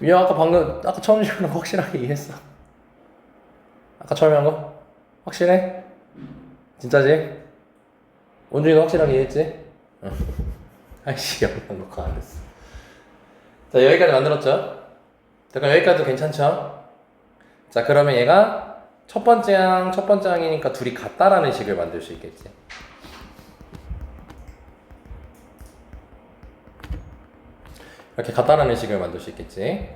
민영 아까 방금 아까 처음 시간에 확실하게 이해했어. 아까 처음에 한 거? 확실해? 진짜지? 원준이도 확실하게 이해했지? 응. 아이씨 영상 녹화 안 됐어. 자 여기까지 만들었죠? 잠깐 여기까지도 괜찮죠? 자 그러면 얘가 첫 번째 항, 첫 번째 항이니까 둘이 같다라는 식을 만들 수 있겠지. 이렇게 같다라는 식을 만들 수 있겠지.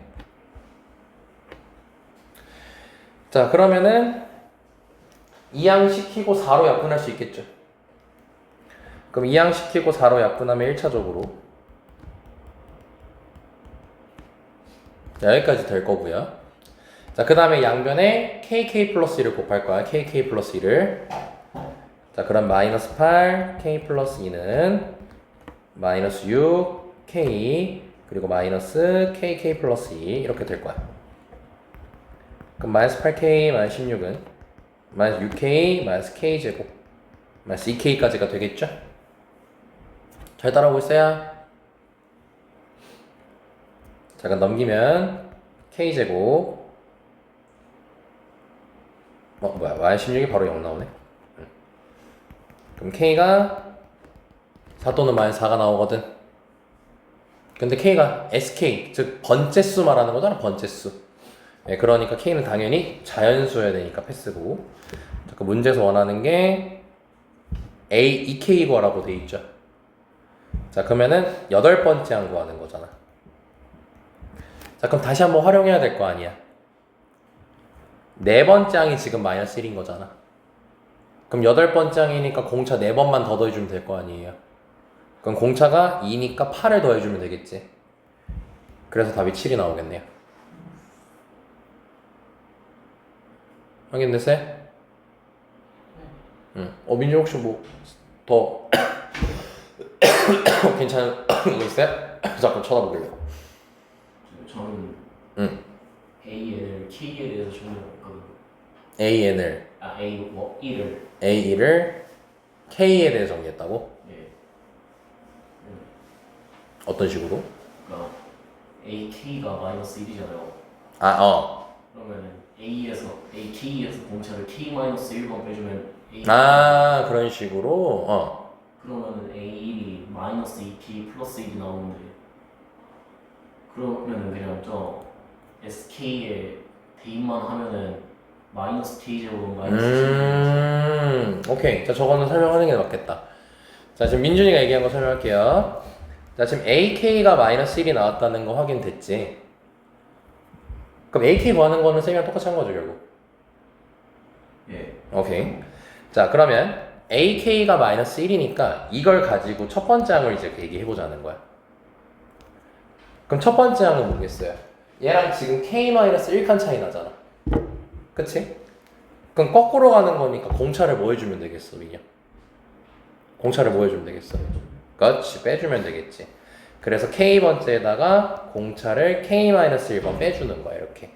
자, 그러면은 2항 시키고 4로 약분할 수 있겠죠. 그럼 2항 시키고 4로 약분하면 1차적으로 자, 여기까지 될 거고요. 자, 그 다음에 양변에 kk 플러스 1을 곱할 거야. kk 플러스 1을. 자, 그럼 마이너스 8, k 플러스 2는 마이너스 6, k, 그리고 마이너스 kk 플러스 2 이렇게 될 거야. 그럼 마이너스 8k 마이너스 16은 마이너스 6k 마이너스 k 제곱 마이너스 2k까지가 되겠죠? 잘 따라오고 있어요? 잠깐 넘기면 k 제곱 어 뭐야 마이너스 16이 바로 0 나오네. 응. 그럼 k가 4 또는 마이너스 4가 나오거든. 근데 k가 sk 즉 번째 수 말하는 거잖아 번째 수. 네, 그러니까 k는 당연히 자연수여야 되니까 패스고. 잠깐 문제에서 원하는 게 a 2k 구하라고 돼 있죠. 자 그러면은 여덟 번째 항 구하는 거잖아. 자 그럼 다시 한번 활용해야 될 거 아니야. 네 번째 항이 지금 마이너스 1인 거잖아. 그럼 여덟 번째 항이니까 공차 네 번만 더 더해주면 될 거 아니에요. 그럼 공차가 2니까 8을 더해주면 되겠지. 그래서 답이 7이 나오겠네요. 확인됐어요? 응. 어, 민주 혹시 뭐, 더, 괜찮은 거 있어요? 자꾸 쳐다보길래. 저는 응. A를 K에 대해서 정리했거든요. AN을, 아 A 뭐 1을 A2를 K에 대해 정리했다고? 예. 어떤 식으로? 그러니까 AK가 마이너스 1이잖아요. 아, 어. 그러면 A에서 AK에서 공차를 K 마이너스 1번 빼주면 A 아, 그런 식으로? 어. 그러면은 A1이 마이너스 2K 플러스 1이 나오는데 그러면은 그냥 저 SK에 대입만 하면은 마이너스 K 제곱 마이너스 음, 오케이. 자, 저거는 설명하는 게 맞겠다. 자, 지금 민준이가 얘기한 거 설명할게요. 자, 지금 AK가 마이너스 1이 나왔다는 거 확인됐지? 그럼 AK 구하는 거는 쌤이랑 똑같이 한 거죠, 결국. 예. 오케이. 자, 그러면 AK가 마이너스 1이니까 이걸 가지고 첫 번째 항을 이제 얘기해 보자는 거야. 그럼 첫 번째 항은 뭐겠어요? 얘랑 지금 K 마이너스 1칸 차이 나잖아. 그치? 그럼 거꾸로 가는 거니까 공차를 뭐 해주면 되겠어, 민영? 공차를 뭐 해주면 되겠어? 그렇지, 빼주면 되겠지. 그래서 K번째에다가 공차를 K 마이너스 1번 빼주는 거야, 이렇게.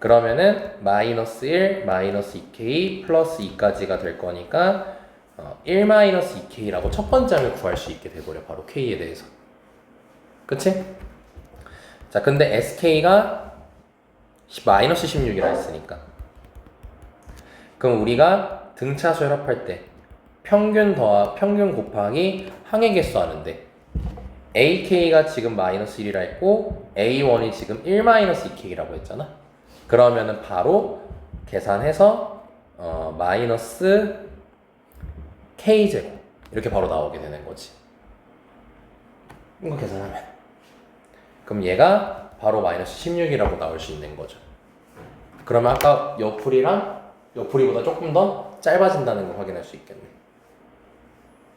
그러면은 마이너스 1, 마이너스 2k 플러스 2까지가 될 거니까 어, 1 마이너스 2k라고 첫 번째 항을 구할 수 있게 돼버려 바로 k에 대해서 그치? 자 근데 sk가 마이너스 16이라 했으니까 그럼 우리가 등차수 협합할 때 평균 더하 평균 곱하기 항의 개수 하는데 ak가 지금 마이너스 1이라 했고 a1이 지금 1 마이너스 2k라고 했잖아 그러면은 바로 계산해서 어, 마이너스 k 제곱 이렇게 바로 나오게 되는 거지. 이거 계산하면 그럼 얘가 바로 마이너스 16이라고 나올 수 있는 거죠. 그러면 아까 옆풀이랑 옆풀이보다 조금 더 짧아진다는 걸 확인할 수 있겠네.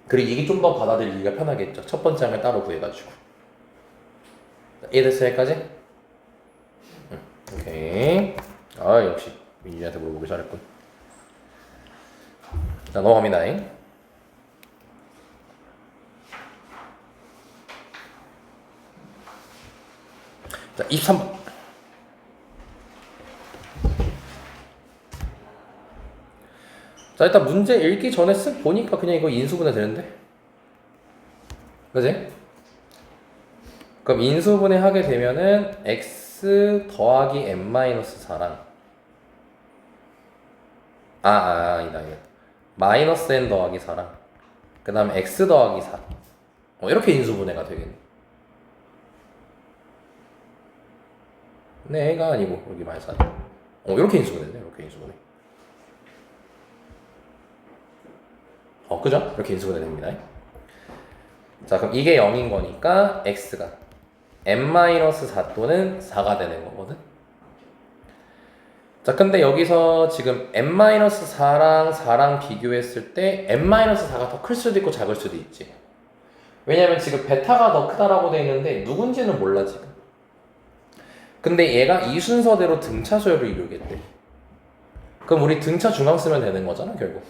그리고 이게 좀 더 받아들이기가 편하겠죠. 첫 번째 항을 따로 구해가지고. 이해됐어요 여기까지? 오케이. 아 역시 민준이한테 물어보기 잘했군. 자 넘어갑니다. 자 23번. 자 일단 문제 읽기 전에 쓱 보니까 그냥 이거 인수분해 되는데. 그지? 그럼 인수분해 하게 되면은 x 더하기 n-4랑 아, 아, 아니다, 아니다. 마이너스 n 더하기 4랑 그 다음에 x 더하기 4 어, 이렇게 인수분해가 되겠네 네, 가 아니고 여기 마이너스 4 어, 이렇게 인수분해네 이렇게 인수분해 어, 그죠? 이렇게 인수분해 됩니다 자, 그럼 이게 0인 거니까 x가 n-4 또는 4가 되는 거거든. 자, 근데 여기서 지금 n-4랑 4랑 비교했을 때 n-4가 더 클 수도 있고 작을 수도 있지. 왜냐면 지금 베타가 더 크다라고 돼 있는데 누군지는 몰라 지금. 근데 얘가 이 순서대로 등차 수열을 이루겠대. 그럼 우리 등차 중앙 쓰면 되는 거잖아, 결국.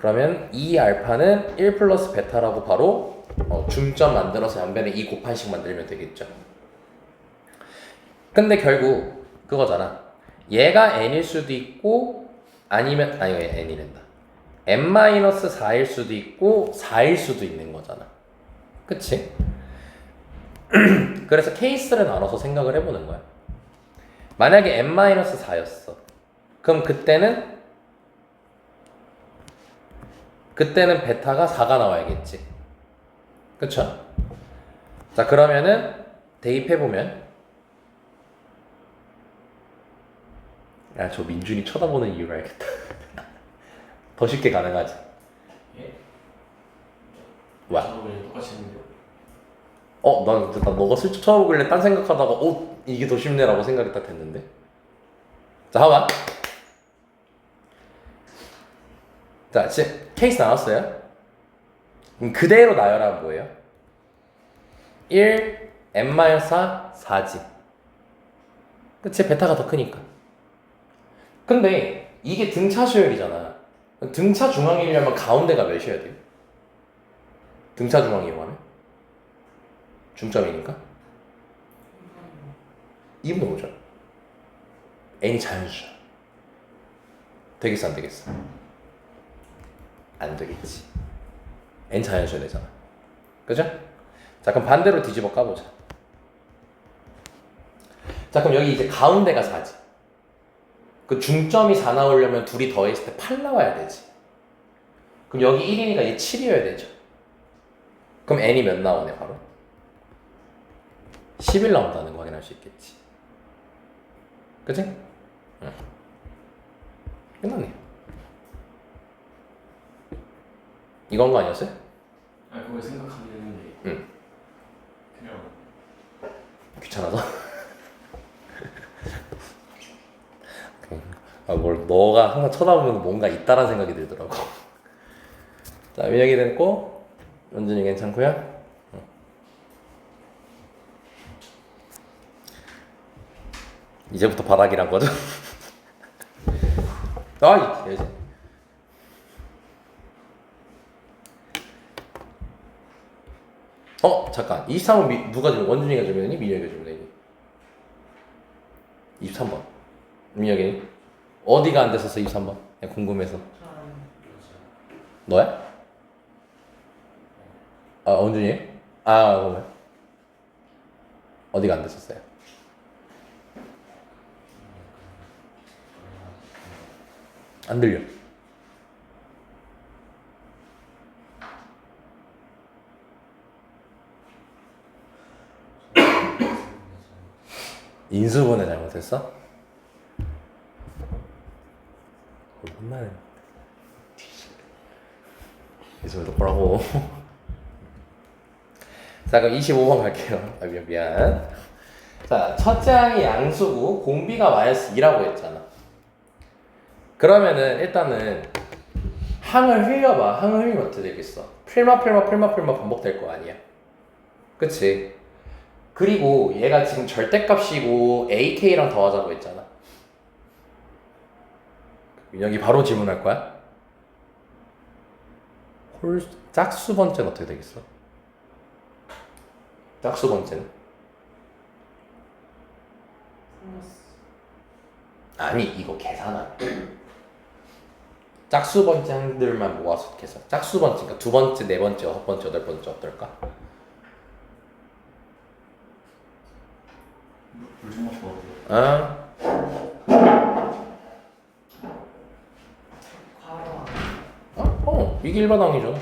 그러면 이 알파는 1 플러스 베타라고 바로 어, 중점 만들어서 양변에 2 곱한씩 만들면 되겠죠. 근데 결국 그거잖아. 얘가 n일 수도 있고 아니면 아니 왜 n이란다. n-4일 수도 있고 4일 수도 있는 거잖아. 그치? 그래서 케이스를 나눠서 생각을 해보는 거야. 만약에 n-4였어. 그럼 그때는 그때는 베타가 4가 나와야겠지. 그쵸? 자, 그러면은 대입해보면 야, 저 민준이 쳐다보는 이유를 알겠다. 더 쉽게 가능하지. 예? 와. 그냥 똑같이 했는데요. 어, 난, 나 너가 슬쩍 쳐다보길래 딴 생각하다가 어, 이게 더 쉽네라고 생각이 딱 됐는데. 자, 봐봐. 자, 지금 케이스 나왔어요? 그럼 그대로 나열하면 뭐예요? 1, n-4, 4지. 그치? 베타가 더 크니까. 근데 이게 등차 수열이잖아. 등차 중앙이려면 가운데가 몇이어야 돼요? 등차 중앙이라고 하면? 중점이니까? 2분의 5죠. n이 자연수죠. 되겠어, 안 되겠어? 안 되겠지. n 자연수야 되잖아. 그죠? 자, 그럼 반대로 뒤집어 까보자. 자, 그럼 여기 이제 가운데가 4지. 그 중점이 4 나오려면 둘이 더했을 때 8 나와야 되지. 그럼 여기 1이니까 얘 7이어야 되죠. 그럼 n이 몇 나오네, 바로? 10일 나온다는 거 확인할 수 있겠지. 그치? 응. 끝났네. 이건 거 아니었어요? 아 그걸 생각하긴 했는데. 응. 그냥 귀찮아서? 아, 뭘, 너가 항상 쳐다보면 뭔가 있다란 생각이 들더라고. 자, 민혁이 됐고, 연준이 괜찮고요. 응. 이제부터 바닥이란 거죠? 아, 이 개 어, 잠깐. 23번 미, 누가 주면 원준이가 되니? 민혁이가 되니? 23번. 민혁이 어디가 안 됐었어 23번? 그냥 궁금해서. 너야? 아, 원준이? 아, 그러면 어디가 안 됐었어요? 안 들려. 인수분해 잘못했어? 혼나네. 인수분해 똑바로 자 그럼 25번 갈게요. 아 미안 미안. 자 첫째 항이 양수고 공비가 마이너스 2라고 했잖아. 그러면은 일단은 항을 흘려봐. 항을 흘리면 어떻게 되겠어? 필마 필마 필마 필마 반복될 거 아니야. 그치? 그리고 얘가 지금 절대값이고 AK랑 더하자고 했잖아. 민혁이 바로 질문할 거야? 홀 짝수 번째는 어떻게 되겠어? 짝수 번째는? 아니 이거 계산할 짝수 번째 항들만 모아서 계산 짝수 번째 그러니까 두 번째 네 번째 여섯 번째 여덟 번째 어떨까? 물좀 마시고 갈게요. 어? 과로 어? 어 이게 일반 항이죠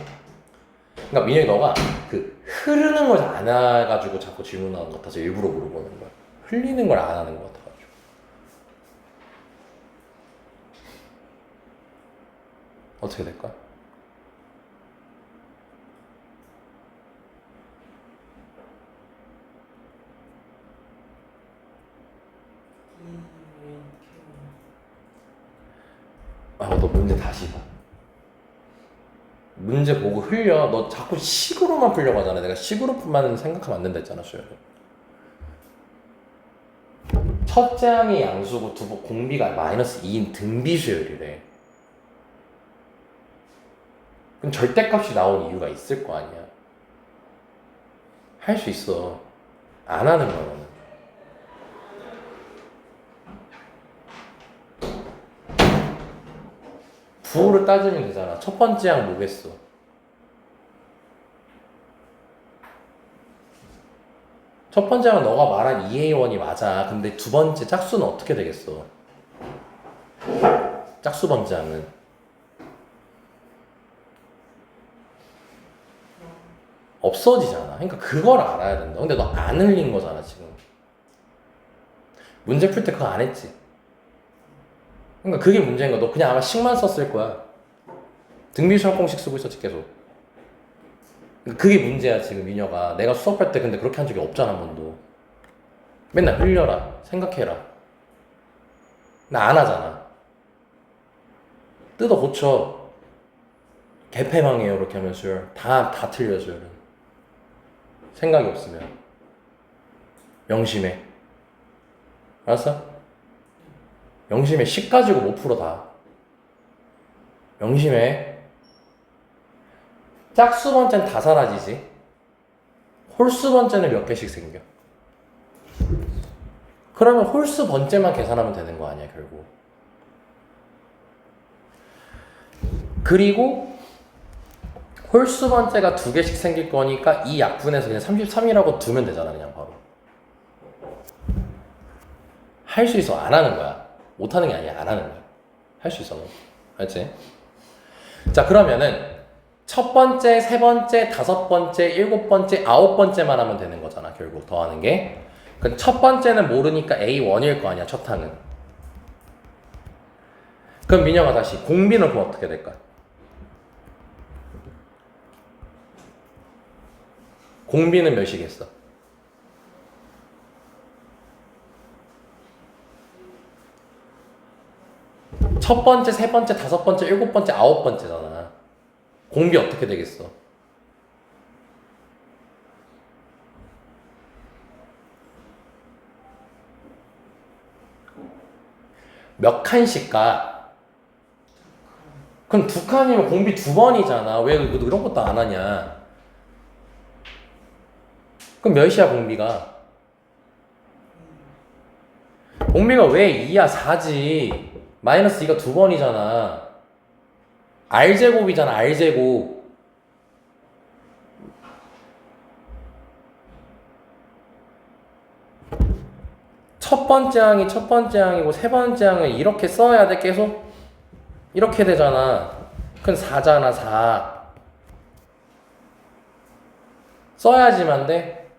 그러니까 민혁이 너가 그 흐르는 걸 안 해가지고 자꾸 질문하는 것 같아서 일부러 물어보는 거야 흘리는 걸 안 하는 것 같아가지고 어떻게 될까? 아, 너 문제 다시 봐. 문제 보고 흘려. 너 자꾸 식으로만 풀려고 하잖아. 내가 식으로만 생각하면 안 된다 했잖아, 수열이. 첫째 항이 양수고 두부 공비가 마이너스 2인 등비 수열이래. 그럼 절대값이 나온 이유가 있을 거 아니야. 할 수 있어. 안 하는 거야, 너는. 부호를 따지면 되잖아. 첫 번째 항 뭐겠어? 첫 번째 항은 너가 말한 2A1이 맞아. 근데 두 번째 짝수는 어떻게 되겠어? 짝수 번째 항은 없어지잖아. 그러니까 그걸 알아야 된다. 근데 너 안 흘린 거잖아, 지금. 문제 풀 때 그거 안 했지. 그러니까 그게 문제인 거야. 너 그냥 아마 식만 썼을 거야. 등비수학 공식 쓰고 있었지 계속. 그러니까 그게 문제야 지금 미녀가. 내가 수업할 때 근데 그렇게 한 적이 없잖아 한 번도. 맨날 흘려라. 생각해라. 나 안 하잖아. 뜯어 고쳐. 개패망이에요 이렇게 하면 수열. 다, 다 틀려 수열은. 생각이 없으면. 명심해. 알았어? 명심해. 식 가지고 못 풀어 다. 명심해. 짝수 번째는 다 사라지지. 홀수 번째는 몇 개씩 생겨. 그러면 홀수 번째만 계산하면 되는 거 아니야, 결국. 그리고 홀수 번째가 두 개씩 생길 거니까 이 약분해서 그냥 33이라고 두면 되잖아, 그냥 바로. 할 수 있어, 안 하는 거야. 못 하는 게 아니야, 안 하는 거야. 할 수 있어, 너. 알지? 자, 그러면은 첫 번째, 세 번째, 다섯 번째, 일곱 번째, 아홉 번째만 하면 되는 거잖아, 결국 더하는 게. 그럼 첫 번째는 모르니까 A1일 거 아니야, 첫 항은. 그럼 민영아 다시 공비는 그럼 어떻게 될까? 공비는 몇이겠어? 첫 번째, 세 번째, 다섯 번째, 일곱 번째, 아홉 번째잖아. 공비 어떻게 되겠어? 몇 칸씩 가? 그럼 두 칸이면 공비 두 번이잖아. 왜 이런 것도 안 하냐? 그럼 몇이야 공비가? 공비가 왜 2야 4지? 마이너스 2가 두 번이잖아. R제곱이잖아, R제곱. 첫 번째 항이 첫 번째 항이고 세 번째 항은 이렇게 써야 돼, 계속? 이렇게 되잖아. 그럼 4잖아, 4. 써야지만 돼.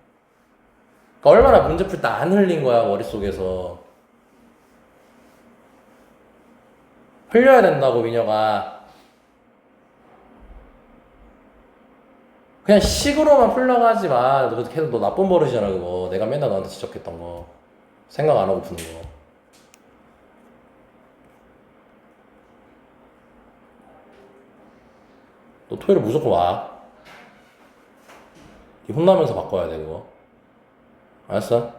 그러니까 얼마나 문제 풀 때 안 흘린 거야, 머릿속에서. 흘려야 된다고 민혁아 그냥 식으로만 풀려고 하지 마. 너 계속 너 나쁜 버릇이잖아 그거. 내가 맨날 너한테 지적했던 거. 생각 안 하고 푸는 거. 너 토요일에 무조건 와. 네 혼나면서 바꿔야 돼 그거. 알았어?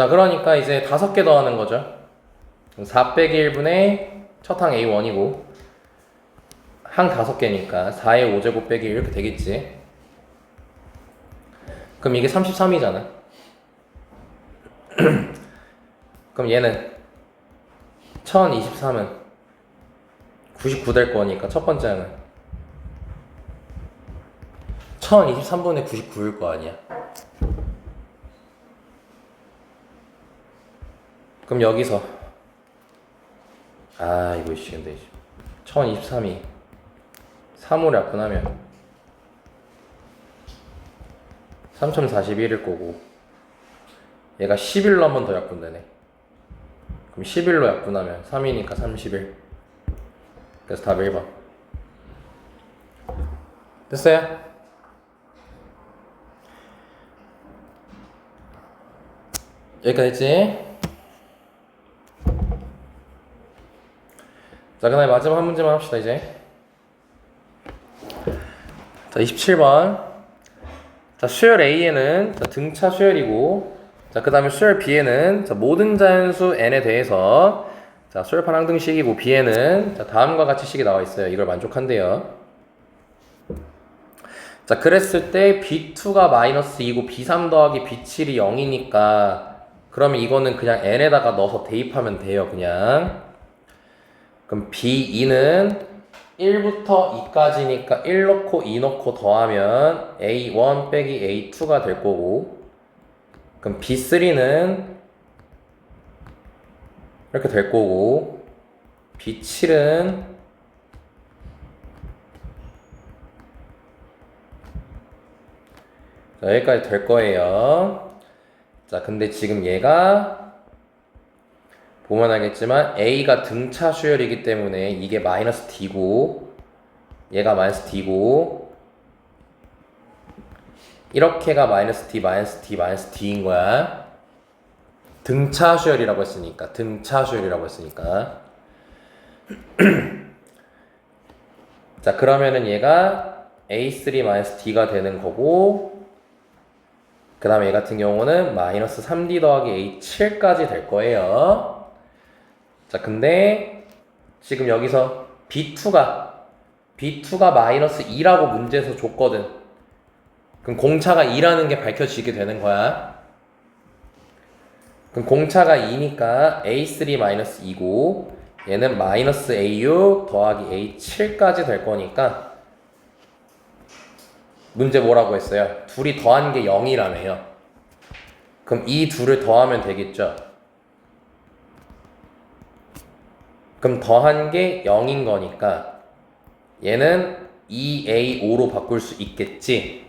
자, 그러니까 이제 다섯 개 더하는 거죠. 4 빼기 1분의 첫 항 A1이고 항 다섯 개니까 4의 5제곱 빼기 1 이렇게 되겠지. 그럼 이게 33이잖아. 그럼 얘는 1023은 99 될 거니까 첫 번째 항은 1023분의 99일 거 아니야. 그럼 여기서. 아 이거 씨 근데 1023이 3을 약분하면 3041일 거고. 얘가 11로 한 번 더 약분되네. 그럼 11로 약분하면 3이니까 31 그래서 답 1번 됐어요? 여기까지 했지? 자, 그 다음에 마지막 한 문제만 합시다, 이제. 자, 27번. 자, 수열 A에는 자, 등차 수열이고, 자, 그 다음에 수열 B에는 자, 모든 자연수 N에 대해서 자, 수열판 항등식이고, B에는 자, 다음과 같이 식이 나와 있어요. 이걸 만족한대요. 자, 그랬을 때 B2가 마이너스 2고 B3 더하기 B7이 0이니까 그러면 이거는 그냥 n에다가 넣어서 대입하면 돼요, 그냥. 그럼 B2는 1부터 2까지니까 1 넣고 2 넣고 더하면 A1 빼기 A2가 될 거고 그럼 B3는 이렇게 될 거고 B7은 자, 여기까지 될 거예요. 자, 근데 지금 얘가 보면 알겠지만 A가 등차 수열이기 때문에 이게 마이너스 D고 얘가 마이너스 D고 이렇게가 마이너스 D, 마이너스 D, 마이너스 D인 거야. 등차 수열이라고 했으니까 등차 수열이라고 했으니까 자 그러면은 얘가 A3 마이너스 D가 되는 거고 그 다음에 얘 같은 경우는 마이너스 3D 더하기 A7까지 될 거예요. 자, 근데 지금 여기서 B2가 B2가 마이너스 2라고 문제에서 줬거든. 그럼 공차가 2라는 게 밝혀지게 되는 거야. 그럼 공차가 2니까 A3 마이너스 2고 얘는 마이너스 AU 더하기 A7까지 될 거니까 문제 뭐라고 했어요? 둘이 더한 게 0이라며요. 그럼 이 둘을 더하면 되겠죠? 그럼 더한 게 0인 거니까 얘는 2A5로 바꿀 수 있겠지?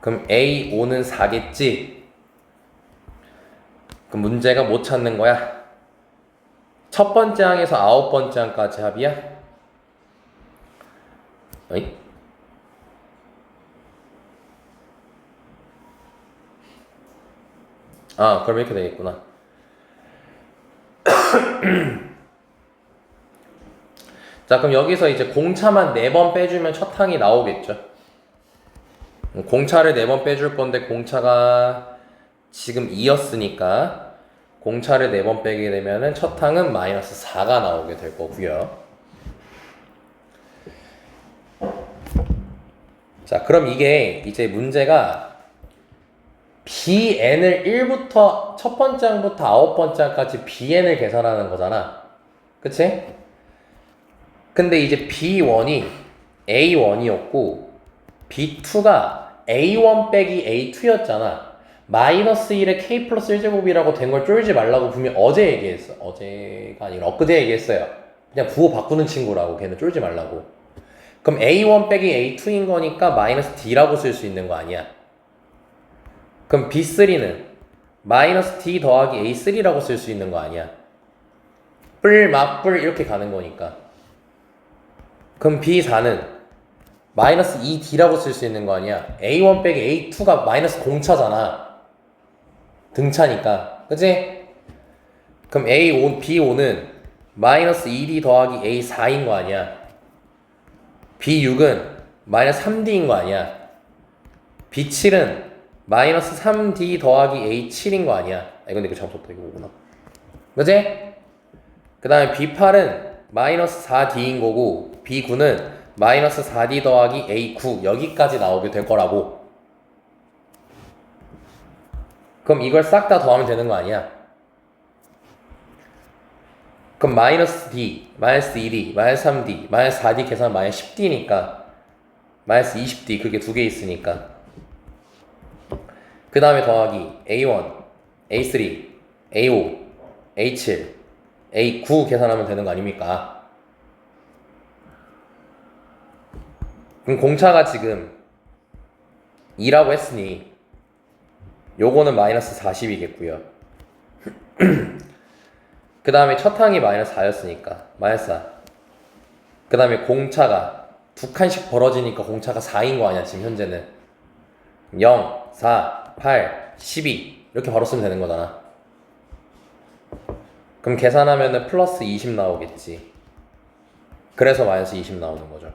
그럼 A5는 4겠지? 그럼 문제가 못 찾는 거야? 첫 번째 항에서 아홉 번째 항까지 합이야? 어이? 아, 그럼 이렇게 되겠구나. 자, 그럼 여기서 이제 공차만 4번 빼주면 첫 항이 나오겠죠. 음, 공차를 4번 빼줄 건데 공차가 지금 2였으니까 공차를 4번 빼게 되면은 첫 항은 마이너스 4가 나오게 될 거고요. 자, 그럼 이게 이제 문제가 bn을 1부터 첫 번째 항부터 아홉 번째 항까지 bn을 계산하는 거잖아. 그치? 근데 이제 b1이 a1이었고 b2가 a1 빼기 a2였잖아. 마이너스 1에 k 플러스 1제곱이라고 된 걸 쫄지 말라고 분명 어제 얘기했어. 어제가 아니라 엊그제 얘기했어요. 그냥 부호 바꾸는 친구라고 걔는 쫄지 말라고. 그럼 a1 빼기 a2인 거니까 마이너스 d라고 쓸 수 있는 거 아니야. 그럼 B3는 마이너스 D 더하기 A3라고 쓸 수 있는 거 아니야? 뿔, 맞뿔 이렇게 가는 거니까. 그럼 B4는 마이너스 2D라고 쓸 수 있는 거 아니야? A1 빼기 A2가 마이너스 공차잖아. 등차니까. 그치? 그럼 A5, B5는 마이너스 2D 더하기 A4인 거 아니야? B6은 마이너스 3D인 거 아니야? B7은 마이너스 3D 더하기 A7인 거 아니야? 아, 이건 내가 잘못 썼다. 이거 뭐구나. 그지? 그 다음에 B8은 마이너스 4D인 거고, B9는 마이너스 4D 더하기 A9. 여기까지 나오게 될 거라고. 그럼 이걸 싹 다 더하면 되는 거 아니야? 그럼 마이너스 D, 마이너스 2D, 마이너스 3D, 마이너스 4D 계산 마이너스 10D니까 마이너스 20D 그게 두 개 있으니까 그 다음에 더하기 A1, A3, A5, A7, A9 계산하면 되는 거 아닙니까? 그럼 공차가 지금 2라고 했으니 요거는 마이너스 40이겠고요. 그 다음에 첫 항이 마이너스 4였으니까 마이너스 4. 그 다음에 공차가 두 칸씩 벌어지니까 공차가 4인 거 아니야 지금 현재는. 0, 4, 8, 12 이렇게 바로 쓰면 되는 거잖아. 그럼 계산하면은 플러스 20 나오겠지. 그래서 마이너스 20 나오는 거죠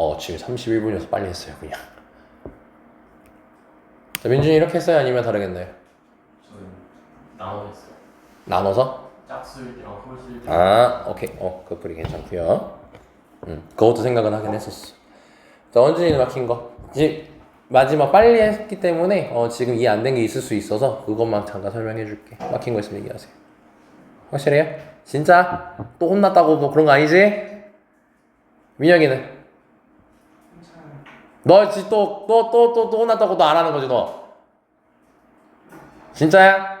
어 지금 31분이어서 빨리 했어요 그냥 자, 민준이 이렇게 했어요 아니면 다르겠나요? 저는. 나눠서? 짝수일 때랑 홀수일 때. 아, 오케이. 어, 그풀이 괜찮고요. 음, 그것도 생각은 하긴 했었어. 자, 원준이는 막힌 거. 지금 마지막 빨리 했기 때문에 어, 지금 이해 안 된 게 있을 수 있어서 그것만 잠깐 설명해 줄게. 막힌 거 있으면 얘기하세요. 확실해요? 진짜? 또 혼났다고 뭐 그런 거 아니지? 민혁이는? 너 지 또 또 또 또 또 혼났다고 너안 하는 거지 너? 진짜야?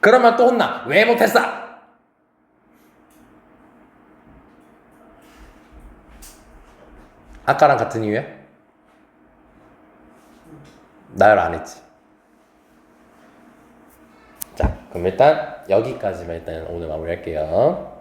그러면 또 혼나. 왜 못했어? 아까랑 같은 이유야? 나열 안 했지. 자, 그럼 일단 여기까지만 일단 오늘 마무리할게요.